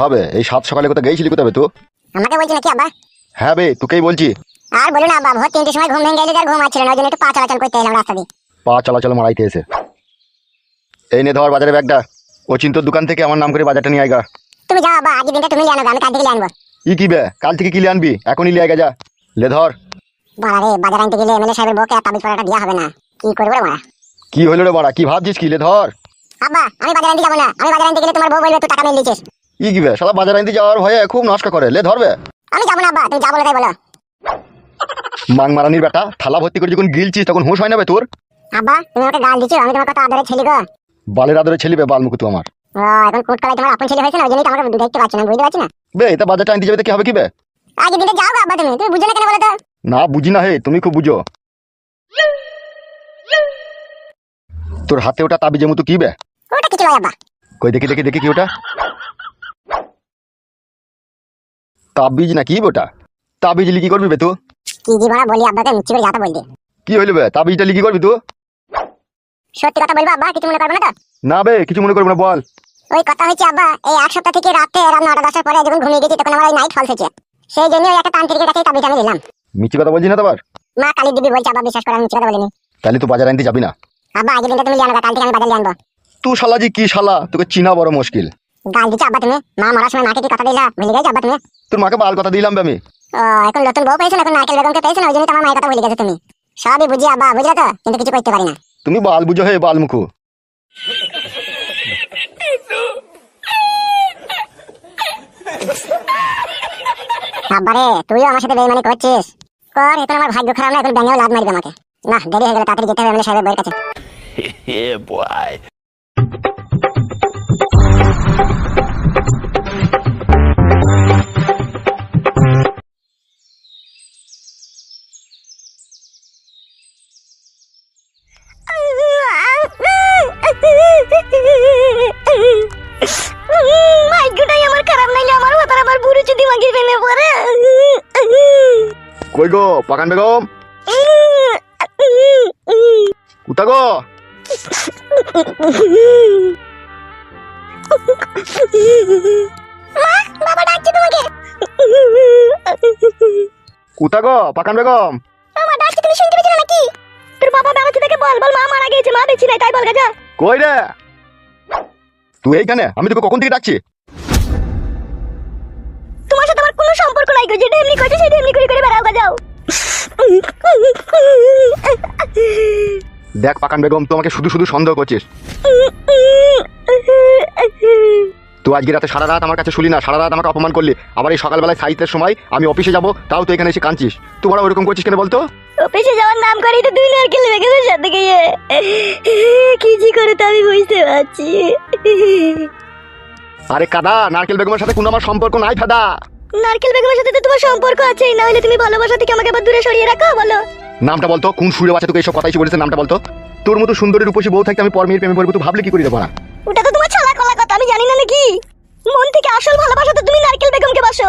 হবে এই সাত সকালে কোথায় গেছিলি কোথাবে তো? আমাকে বলছি নাকি আব্বা? হ্যাঁ বে তোকেই বলছি। আর বলো না আব্বা ভোর তিনটের সময় ঘুম ভেঙে গেলে আর ঘুম আসছিল না ওই জন্য একটু পা চলাচল করতে এলাম রাস্তা দিয়ে। পা চলাচল মারাইতে এসে। এই নে ধর বাজারে ব্যাগটা। ও চিন্তর দোকান থেকে আমার নাম করে বাজারটা নিয়ে আয়গা তুমি যাও আব্বা আজকে দিনটা তুমি জানো আমি কাল থেকে আনব। ই কি বে কাল থেকে কিলে আনবি? এখনই লিয়ে যা। লে ধর। বাড়া রে বাজার আনতে গেলে এমএলএ সাহেবের বউকে আর তাবিজ পড়াটা দেওয়া হবে না। কি করব রে মারা কি হইল রে বাড়া? কি ভাবছিস কি? লে ধর। আব্বা আমি বাজার আনতে যাব না। আমি বাজার আনতে গেলে তোমার বউ বলবে তুই টাকা মেরে লিছিস ই কি বে শালা বাজার আনতে যাওয়ার ভয়ে খুব নষ্ট করে। লে ধরবে আমি যাব না আব্বা তুমি যা বলে তাই বলো। মাং মারানির বেটা থালা ভর্তি করে যখন গিলছিস তখন হুঁশ হয় না বে তোর? আব্বা তুমি আমাকে গাল দিচ্ছ আমি তোমার কত আদরের ছেলে গো। বালের আদরে ছেলিবে বালমুকু তুই আমার। এখন কোট কালাই তোমার আপন ছেলে হয়েছে না ওই জন্যই তো আমাকে দেখতে পাচ্ছি না বুঝতে পারছি না। বে এটা বাজারটা আনতে যাবে তো কি হবে কি বে? আজকে দিনটা যাও গো তুমি তুমি বুঝো কেন বলো তো? না বুঝি না হে তুমি খুব বুঝো। তোর হাতে ওটা তাবিজের মতো কি বে? ওটা কিছু নয় আব্বা। কই দেখি দেখি দেখি কি ওটা? তাবিজ না কি ওটা? তাবিজ লিখি করবি বে তুই কি বলি আব্বাকে করে যাতা কি হইল বে? তাবিজটা লিখি করবি তুই সত্যি কথা বলব আব্বা কিছু মনে করবে না তো? না বে কিছু মনে করবি না বল। ওই কথা হচ্ছে আব্বা এই এক সপ্তাহ থেকে রাতে রাত নটা দশটার পরে যখন ঘুমিয়ে গেছি তখন আমার ওই নাইট ফলস হচ্ছে সেই জন্য ওই একটা তান্ত্রিকের কাছে তাবিজ আমি দিলাম মিছি কথা বলছি না তো মা কালী দিবি বলছে আব্বা বিশ্বাস করে আমি মিথ্যে কথা বলিনি। তাহলে তুই বাজার আনতে যাবি না। আব্বা আজকে দিনটা তুমি জানো কাল থেকে আমি বাজার আনব তুই শালা জি কি শালা তোকে চিনা বড় মুশকিল। গাল দিচ্ছ আব্বা তুমি? মা মারার সময় মাকে কি কথা দিলা? ভুলে গেছো আব্বা তুমি? তোর মাকে বাল কথা দিলাম আমি। এখন নতুন বউ পেয়েছ না, এখন নারকেল বেগমকে পেয়েছ না? ওই জন্য তো আমার মায়ের কথা ভুলে গেছো তুমি। সবই বুঝি আব্বা বুঝলে তো? কিন্তু কিছু করতে পারি না। তুমি বাল বুঝো হে বাল মুখু আব্বারে তুইও আমার সাথে বেইমানি করছিস? কর এখন আমার ভাগ্য খারাপ না এখন ব্যাঙেও লাভ মারবে আমাকে। না দেরি হয়ে গেলে তাড়াতাড়ি যেতে হবে আমাদের সাহেবের বইয়ের কাছে। yeah, ভাগ্যটাই আমার খারাপ নাইলে আমার মাথার আবার বুড়ো চুদি মাগি ফেলে পড়ে কই গো পাকান বেগম কুতা গো। বাবা ডাকছে তোমাকে। কুতা গো পাকান বেগম বাবা ডাকছে তুমি শুনতে পেছো নাকি? তোর বাবা বেড়াচ্ছে থেকে বল বল মা মারা গেছে মা বেঁচে নাই তাই বল গাজা কই রে? তুই এইখানে? আমি তোকে কখন থেকে ডাকছি? তোমার সাথে আমার কোনো সম্পর্ক নাই গো যেটা এমনি করছে সেটা এমনি করে করে বেড়াও গাজাও দেখ পাকান বেগম তোমাকে শুধু শুধু সন্দেহ করছিস। তুই আজকে রাতে সারা রাত আমার কাছে শুলি না সারা রাত আমাকে অপমান করলি। আবার এই সকালবেলায় সাহিত্যের সময় আমি অফিসে যাব তাও তুই এখানে এসে কাঁদছিস। তোমরা ওরকম করছিস কেন বলতো? অফিসে যাওয়ার নাম করেই তো দুই নারকেল সাথে গিয়ে। কি জি করে তো আমি বুঝতে পারছি। আরে কাদা নারকেল বেগমের সাথে কোনো আমার সম্পর্ক নাই ফাদা। নারকেল বেগমের সাথে তো তোমার সম্পর্ক আছেই না হলে তুমি ভালোবাসা থেকে আমাকে আবার দূরে সরিয়ে রাখো বলো। নামটা বলতো কোন সুরে বাচ্চা তোকে এইসব কথাই বলেছে নামটা বলতো। তোর মতো সুন্দরী রূপসী বউ থাকতে আমি পরমের প্রেমে পড়ব তুই ভাবলে কি করে দেবো না ওটা তো তোমার আমি জানি না নাকি। মন থেকে আসল ভালোবাসা তো তুমি নারকেল বেগমকে বাসো।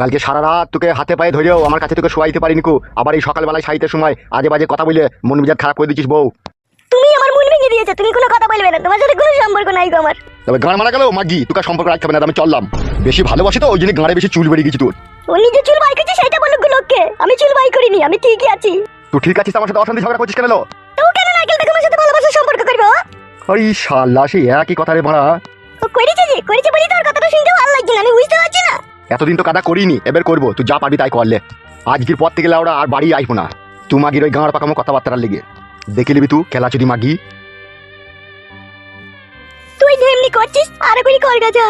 কালকে সারা রাত তোকে হাতে পায়ে ধরেও আমার কাছে তোকে শোয়াইতে পারিনি কো। আবার এই সকালবেলায় সাহিত্যের সময় আজে বাজে কথা বলে মন মেজাজ খারাপ করে দিচ্ছিস বউ। তুমি আমার মন ভেঙে দিয়েছ তুমি কোনো কথা বলবে না। তোমার সাথে কোনো সম্পর্ক নাই গো আমার। তবে গান মারা গেল মাগি তোকে সম্পর্ক রাখতে হবে না আমি চললাম। বেশি ভালোবাসি তো ওই জন্য গাঁড়ে বেশি চুল বেরিয়ে গেছি তোর। ও নিজে চুল বাই করছে সেটা বলুক গো লোককে। আমি চুল বাই করিনি আমি ঠিকই আছি। তুই ঠিক আছিস আমার সাথে অশান্তি ঝগড়া করছিস কেন লো? তো কেন নারকেল বেগমের সাথে ভালোবাসার সম্পর্ক করবে? ওই শালা সেই একই কথা রে ও করেছে যে? করেছে বলি তোর কথাটা শুনতে ভালো লাগছে না আমি বুঝতে পারছি না। এতদিন তো কাদা করিনি এবার করব তুই যা পারবি তাই করলে। আজকের পর থেকে লাউরা আর বাড়ি আইবো না। তুই মাগির ওই গাঁড় পাকামো কথাবার্তার লেগে। দেখে নিবি তুই খেলা চুরি মাগি। তুই যে এমনি করছিস আর করি কর গাজা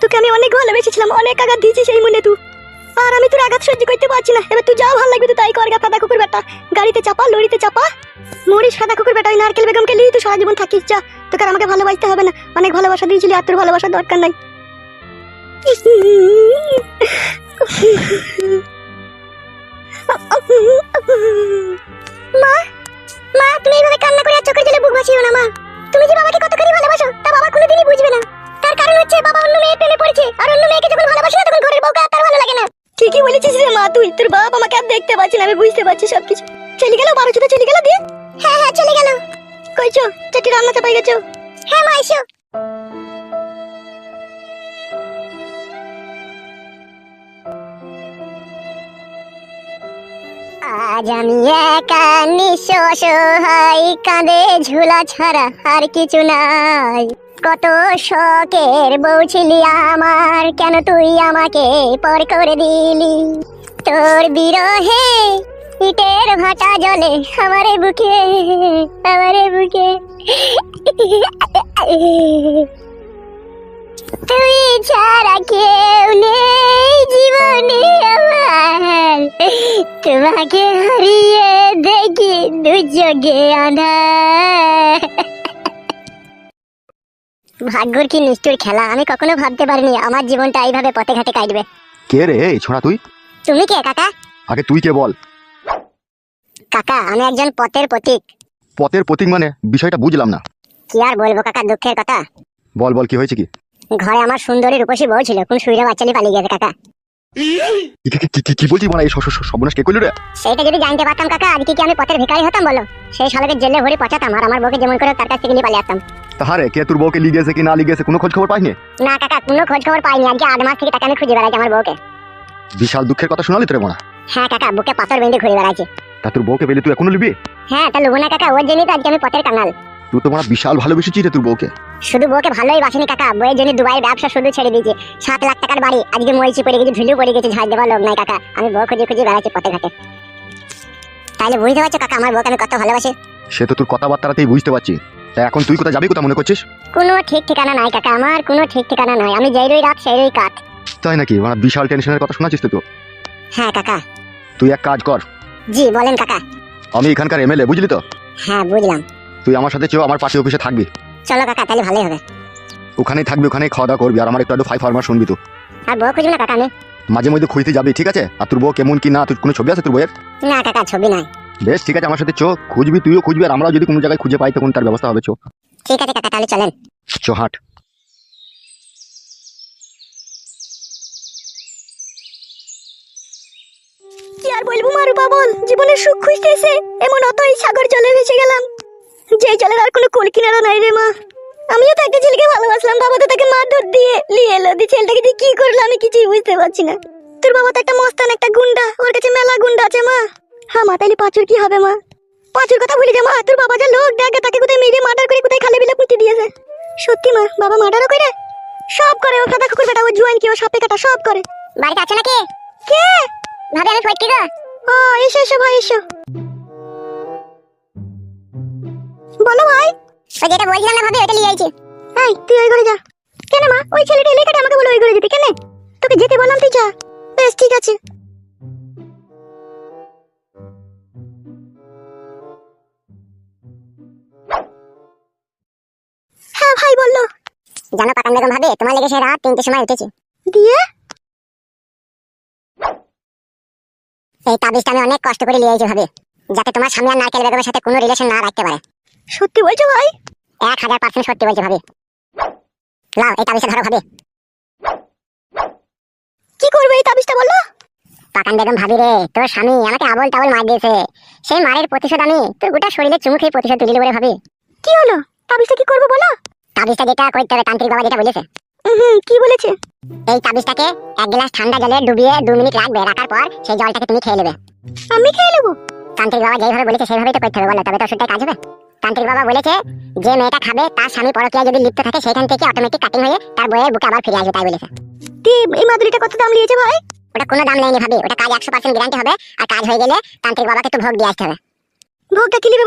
তোকে আমি অনেক ভালোবেসেছিলাম অনেক আঘাত দিয়েছিস সেই মনে তুই। তোর আঘাত সহ্য করতে পারছি না। এবার তুই যা ভালো লাগবে তুই তাই কর গা ফাদা কুকুর বেটা। গাড়িতে চাপা, লরিতে চাপা। মরিস ফাদা কুকুর বেটা ওই নারকেল বেগমকে নিয়ে তুই সারা জীবন থাকিস, যা। তোকে আমাকে ভালোবাসতে হবে না। অনেক ভালোবাসা দিয়েছিলি, আর তোর ভালোবাসার দরকার নাই। মা? মা, তুমি এইভাবে কান্না করে আর চোখের জলে বুক ভাসিও না, মা। তুমি যে বাবাকে কতখানি ভালোবাসো। গেছো হ্যাঁ মা, এসো। আজ আমি একা নিঃশ্বাস হাই কাঁদে ঝুলা ছাড়া আর কিছু নাই। কত শখের বউ ছিলি আমার, কেন তুই আমাকে পর করে দিলি? তোর বিরহে ইটের ভাটা জলে আমারে বুকে আমারে বুকে। তুই ছাড়া কেউ নেই জীবনে আমার। তোমাকে হারিয়ে দেখি দুর্যোগে আধার ভাগ্যর কি নিষ্ঠুর খেলা আমি কখনো ভাবতে পারিনি আমার জীবনটা এইভাবে পথে ঘাটে কাটবে। কে রে এই ছোড়া তুই? তুমি কে কাকা? আগে তুই কে বল? কাকা আমি একজন পথের প্রতীক। পথের প্রতীক মানে? বিষয়টা বুঝলাম না। কি আর বলব কাকা দুঃখের কথা। বল বল কি হয়েছে কি? ঘরে আমার সুন্দরী রূপসী বউ ছিল কোন সুইরা বাচ্চা নিয়ে পালিয়ে গেছে কাকা। কি- মানে এই স- স- সর্বনাশ কে করলি রে? সেইটা যদি জানতে পারতাম কাকা আজকে কি আমি পথের ভিখারি হতাম বলো? সেই শালাকে জেলে ভরে পচাতাম আর আমার বউকে যেমন করে তার কাছ থেকে নিয়ে পালিয়ে আসতাম। তাহারে কে তোর বউকে লিগেছে কি না কোনো খোঁজ খবর পাইনি? না কাকা কোনো খোঁজ খবর পাইনি আজকে আট মাস থেকে তাকে আমি খুঁজে বেড়াচ্ছি আমার বউকে। বিশাল দুঃখের কথা শোনালি তোরে মনে হ্যাঁ? কাকা বুকে পাথর বেঁধে ঘুরে বেড়াচ্ছি তা তোর বউকে পেলে তুই এখনও লিবি হ্যাঁ তা লুবো না কাকা ওর জন্যই তো আজকে আমি পথের কাঙাল। তুই তো মানে বিশাল ভালোবেসেছিস রে তোর বউকে। শুধু বউকে ভালোই বাসিনি কাকা বইয়ের জন্য দুবাইয়ের ব্যবসা শুধু ছেড়ে দিয়েছি। সাত লাখ টাকার বাড়ি আজকে মরিচি পড়ে গেছে ঝুলিও পড়ে গেছে ঝাড় দেওয়ার লোক নাই কাকা। আমি বউ খুঁজে খুঁজে বেড়াচ্ছি পথে ঘাটে। তাহলে বুঝতে পারছ কাকা আমার বউকে আমি কত ভালোবাসি? সে তো তোর কথাবার্তাতেই বুঝতে পারছি। তা এখন তুই কোথায় যাবি কোথা মনে করছিস? কোনো ঠিক ঠিকানা নাই কাকা আমার কোনো ঠিক ঠিকানা নাই। আমি যেই রই রাত সেই রই কাঠ। তাই নাকি? মানে বিশাল টেনশনের কথা শোনাচ্ছিস তো তুই হ্যাঁ কাকা। তুই এক কাজ কর জি বলেন কাকা। আমি এখানকার এমএলএ বুঝলি তো? হ্যাঁ বুঝলাম। তুই আমার সাথে চেয়েও আমার পাশে অফিসে থাকবি। চলো কাকা তাহলে ভালোই হবে। ওখানেই থাকবি ওখানেই খাওয়া দাওয়া করবি আর আমার একটু একটু ফাইভ ফার্মার শুনবি তো। আর বউ খুঁজবো না কাকা আমি। মাঝে মধ্যে খুঁজতে যাবি ঠিক আছে? আর তোর বউ কেমন কি না তোর কোনো ছবি আছে তোর বউয়ের? না কাকা ছবি নাই। বেশ ঠিক আছে আমার সাথে চো খুঁজবি তুইও খুঁজবি আর আমরাও যদি কোনো জায়গায় খুঁজে পাই তখন তার ব্যবস্থা হবে চো ঠিক আছে কাকা তাহলে চলেন। চো হাট। কি আর বলব মারুপা বল জীবনের সুখ খুঁজতে এসে এমন অতই সাগর জলে ভেসে গেলাম। যে জলের আর কোনো কুল কিনারা নাই রে মা। আমিও তাকে ছেলেকে ভালোবাসলাম বাবা তো তাকে মারধর দিয়ে নিয়ে এলো। দিয়ে ছেলেটাকে দিয়ে কি করল আমি কিছুই বুঝতে পারছি না। তোর বাবা তো একটা মস্তান একটা গুন্ডা ওর কাছে মেলা গুন্ডা আছে মা। হ্যাঁ মা তাইলে পাঁচুর কি হবে মা? পাঁচুর কথা ভুলে যা মা তোর বাবা যা লোক দেখে তাকে কোথায় মেরে মার্ডার করে কোথায় খালে বিলে পুঁতে দিয়েছে। সত্যি মা বাবা মার্ডারও করে? সব করে ও কাদা কুকুর বেটা ও জুয়ান কি ও সাপে কাটা সব করে। বাড়িতে আছে নাকি? কে? ভাবে আমি ফটকি গো ও এসো এসো ভাই এসো। বলো ভাই। ওই যেটা বলছিলাম না ভাবে ওটা নিয়ে আইছি। এই তুই ওই ঘরে যা। কেন মা? ওই ছেলেটা এলে আমাকে বলে ওই ঘরে যেতে? কেন? তোকে যেতে বললাম তুই যা। বেশ ঠিক আছে। হ্যাঁ ভাই বলল জানো পাকান বেগম ভাবে তোমার লেগে সে রাত তিনটের সময় উঠেছি। দিয়ে? এই তাবিজটা আমি অনেক কষ্ট করে নিয়ে এসেছি ভাবে যাতে তোমার স্বামী আর নারকেল বেগমের সাথে কোনো রিলেশন না রাখতে পারে। সত্যি বলছো ভাই? এক হাজার পার্সেন্ট সত্যি বলছি ভাবে। লাও এই তাবিজটা ধরো ভাবে। কি করবে এই তাবিজটা বলল পাকান বেগম ভাবি রে তোর স্বামী আমাকে আবল তাবল মার দিয়েছে। সেই মারের প্রতিশোধ আমি তোর গোটা শরীরে চুমু খেয়ে প্রতিশোধ তুলি বলে ভাবি। কি হলো? তাবিজটা কি করব বলো? তাবিজটা যেটা করতে হবে তান্ত্রিক বাবা যেটা বলেছে। হুম কি বলেছে? এই তাবিজটাকে এক গ্লাস ঠান্ডা জলে ডুবিয়ে দু মিনিট রাখবে রাখার পর সেই জলটাকে তুমি খেয়ে নেবে। আমি খেয়ে নেব। তান্ত্রিক বাবা যেভাবে বলেছে সেভাবেই তো করতে হবে বলো। তবে তো কাজ হবে? তান্ত্রিক বাবা বলেছে যে মেয়েটা খাবে তার স্বামী পরকীয়া যদি লিপ্ত থাকে সেখান থেকে অটোমেটিক কাটিং হয়ে তার বইয়ের বুকে আবার ফিরে আসবে তাই বলেছে। এই মাদুরিটা কত দাম নিয়েছে ভাই? ওটা কোনো দাম নেয়নি ভাবি ওটা কাজ একশো পার্সেন্ট গ্যারান্টি হবে আর কাজ হয়ে গেলে তান্ত্রিক বাবাকে তো ভোগ দিয়ে আসতে হবে। ভোগটা কি নেবে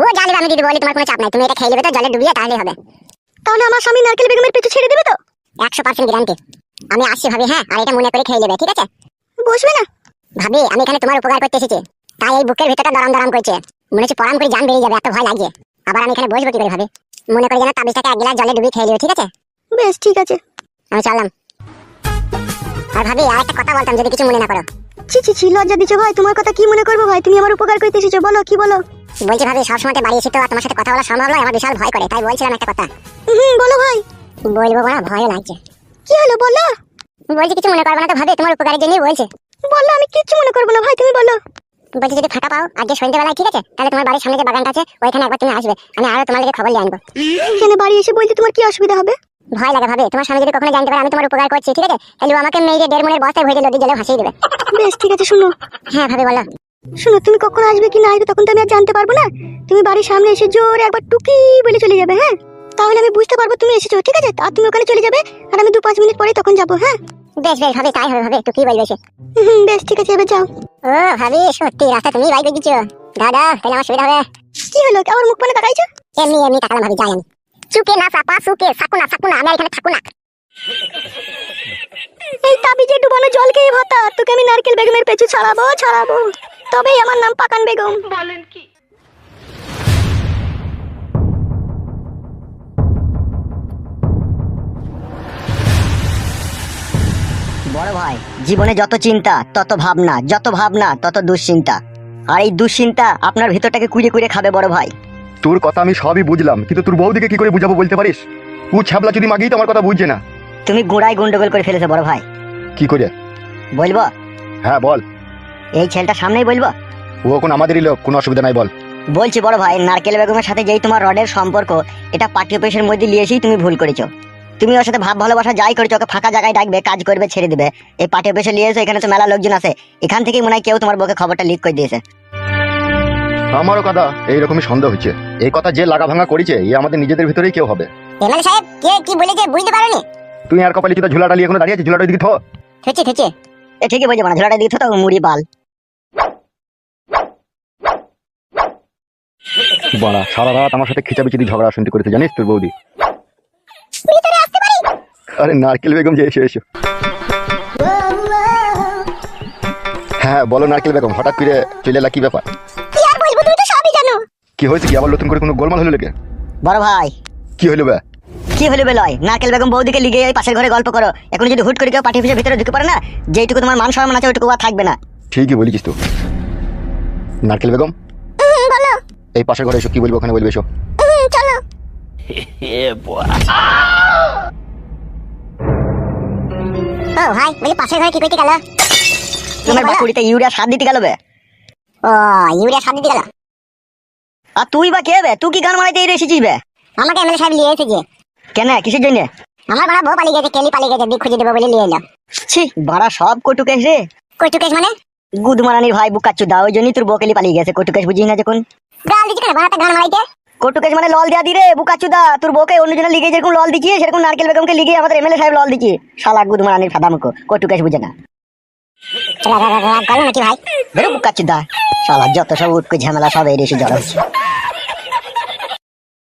ও জানবে আমি দিদি বলি তোমার কোনো চাপ নাই তুমি এটা খেয়ে নেবে তো জলে ডুবিয়ে তাহলেই হবে। তাহলে আমার স্বামী নারকেল বেগমের পেছু ছেড়ে দেবে একশো পার্সেন্ট গ্যারান্টি আমি আসছি ভাবি হ্যাঁ আর এটা মনে করে খেয়ে নেবে ঠিক আছে? বসবে না। ভাবি আমি এখানে তোমার উপকার করতে এসেছি। তাই এই বুকের ভিতরটা দরম দরম করছে। মনে হচ্ছে পরাম করে জান বেরিয়ে যাবে এত ভয় লাগছে। আবার আমি এখানে বসবো কি করে ভাবি? মনে করে যেন তাবিজটাকে এক গ্লাস জলে ডুবিয়ে খেয়ে নিও ঠিক আছে? বেশ ঠিক আছে। আমি চললাম। আর ভাবি আর একটা কথা বলতাম যদি কিছু মনে না করো। ছি ছি ছি লজ্জা দিছো ভাই তোমার কথা কি মনে করব ভাই? তুমি আমার উপকার করতে এসেছ বলো কি বলো? বলছি ভাবি সবসময় বাড়ি এসে তো তোমার সাথে কথা বলা সম্ভব নয় আমার বিশাল ভয় করে তাই বলছিলাম একটা কথা। হুম বলো ভাই। বলব না ভয় লাগছে। কি হলো বলো? বলছি কিছু মনে করবে না তো ভাবি তোমার উপকারের জন্যই বলছে। বলল আমি কিচ্ছু মনে করব না ভাই তুমি বলো। বলছি যদি ফাঁকা পাও আজকে সন্ধ্যেবেলায় ঠিক আছে? তাহলে তোমার বাড়ির সামনে যে বাগানটা আছে ওইখানে একবার তুমি আসবে। আমি আরও তোমার লেগে খবর নিয়ে আনব। এখানে বাড়ি এসে বলতে তোমার কি অসুবিধা হবে? ভয় লাগে ভাবে। তোমার স্বামী যদি কখনো জানতে পারে আমি তোমার উপকার করছি ঠিক আছে? তাহলে আমাকে মেয়ে দেড় মনের বস্তায় ভরে নদী জলে ভাসিয়ে দেবে। বেশ ঠিক আছে শুনো। হ্যাঁ ভাবে বলো। শুনো তুমি কখন আসবে কি না আসবে তখন তো আমি আর জানতে পারব না। তুমি বাড়ির সামনে এসে জোরে একবার টুকি বলে চলে যাবে হ্যাঁ? তাহলে আমি বুঝতে পারব তুমি এসেছ ঠিক আছে? আর তুমি ওখানে চলে যাবে আর আমি দু পাঁচ মিনিট পরে তখন যাব হ্যাঁ? বেশ বেশ ভাবে তাই হবে ভাবে একটু কি বলবে সে? হুম, বেশ ঠিক আছে এবার যাও। ও ভাবি সত্যি রাস্তা তুমি বাইক দিচ্ছ দাদা তাহলে আমার সুবিধা হবে। কি হলো? আমার মুখ মানে তাকাইছো? এমনি এমনি টাকা ভাবি যাই আমি। চুকে না চাপা সুকে সাকু না সাকু না আমি এখানে থাকু না। এই তাবিজে ডুবানো জল খেয়ে ভাতা তোকে আমি নারকেল বেগমের পেছু ছাড়াবো ছাড়াবো। তবেই আমার নাম পাকান বেগম। বড় ভাই জীবনে যত চিন্তা তত ভাবনা যত ভাবনা তত দুশ্চিন্তা। আর এই দুশ্চিন্তা আপনার ভিতরটাকে কুড়ে কুড়ে খাবে বড় ভাই। তোর কথা আমি সবই বুঝলাম কিন্তু তোর বৌদিকে কি করে বুঝাবো বলতে পারিস? ও ছ্যাবলা যদি মাগি তো আমার কথা বুঝছে না। তুমি গুড়াই গন্ডগোল করে ফেলেছো বড় ভাই। কি করে? বলব? হ্যাঁ বল। এই ছেলেটা সামনেই বলব? ও এখন আমাদেরই লোক কোনো অসুবিধা নাই বল। বলছি বড় ভাই নারকেল বেগমের সাথে যেই তোমার রডের সম্পর্ক এটা পাঠ্য পেশের মধ্যে নিয়ে এসেই তুমি ভুল করেছ। তুমি ওর সাথে ভাব ভালোবাসা যাই করেছ ওকে ফাঁকা জায়গায় ডাকবে কাজ করবে ছেড়ে দিবে। এই পাঠ্য পেশে নিয়ে এসে এখানে তো মেলা লোকজন আছে। এখান থেকেই মনে হয় কেউ তোমার বউকে খবরটা লিক করে দিয়েছে। আমারও কথা এইরকমই সন্দেহ হচ্ছে। এই কথা যে লাগা ভাঙা করেছে এ আমাদের নিজেদের ভিতরেই কেউ হবে। এমএলএ সাহেব কে কি বলেছে বুঝতে পারোনি? তুই আর কপালে চুদা ঝুলাটা নিয়ে এখনও দাঁড়িয়ে আছে ঝুলাটা দিকে থো। থেচে থেচে এ ঠিকই বলছে মানে ঝোলাটা দিতে তো মুড়ি বাল বড়া সারা রাত আমার সাথে খিচাবিচি দিয়ে ঝগড়া শুনতে করেছে জানিস তোর বৌদি? আরে নারকেল বেগম যে এসে এসো। হ্যাঁ বলো নারকেল বেগম হঠাৎ করে চলে এলা কি ব্যাপার? কি আর বলব তুমি তো সবই জানো। কি হয়েছে কি? আবার নতুন করে কোনো গোলমাল হলো লেগে বড় ভাই। কি হলো বে? কি হলো বেলয় নারকেল বেগম বৌদিকে লিগে এই পাশের ঘরে গল্প করো। এখন যদি হুট করে কেউ পাঠিয়ে পিছিয়ে ভিতরে ঢুকে পারে না যেইটুকু তোমার মান সম্মান আছে ওইটুকু আর থাকবে না। ঠিকই বলেছিস তো। নারকেল বেগম? বলো। এই পাশের ঘরে এসো কি বলব ওখানে বলবে এসো। হুম, চলো। ও ভাই বলি পাশের ঘরে কি করতে গেল তোমার বাকুড়িতে ইউরিয়া সার দিতে গেল বে। ও ইউরিয়া সার দিতে গেল? আর তুই বা কে বে? তুই কি গান মারাইতে এসেছিস বে? আমাকে এমএলএ সাহেব নিয়ে এসেছে। কেন? কিসের জন্য? আমার বড় বউ পালিয়ে গেছে কেলি পালিয়ে গেছে দিক খুঁজে দেবো বলে নিয়ে এলো। ছি বাড়া সব কটুকেশ রে। কটুকেশ মানে? গুদমারানির ভাই বুকাচ্ছু দা ওই জন্যই তোর বকেলি পালিয়ে গেছে কটুকেশ বুঝিস না যখন। গাল দিচ্ছে কেন বাড়াতে গান মারাইতে কটুকেশ মানে লল দিয়া দিরে বুকা বুকাচ্ছু দা তোর বকে অন্যজনে লিগে যেরকম লল দিচ্ছি সেরকম নারকেল বেগমকে লিগে আমাদের এমএলএ সাহেব লল দিচ্ছি। শালা গুদ মারানির ফাদা ফাদামুখো কটুকেশ বুঝে না। চলা নাকি ভাই? বেরো বুকাচ্ছু দা শালা যত সব উটকো ঝামেলা সব এই এসে জড়া হচ্ছে।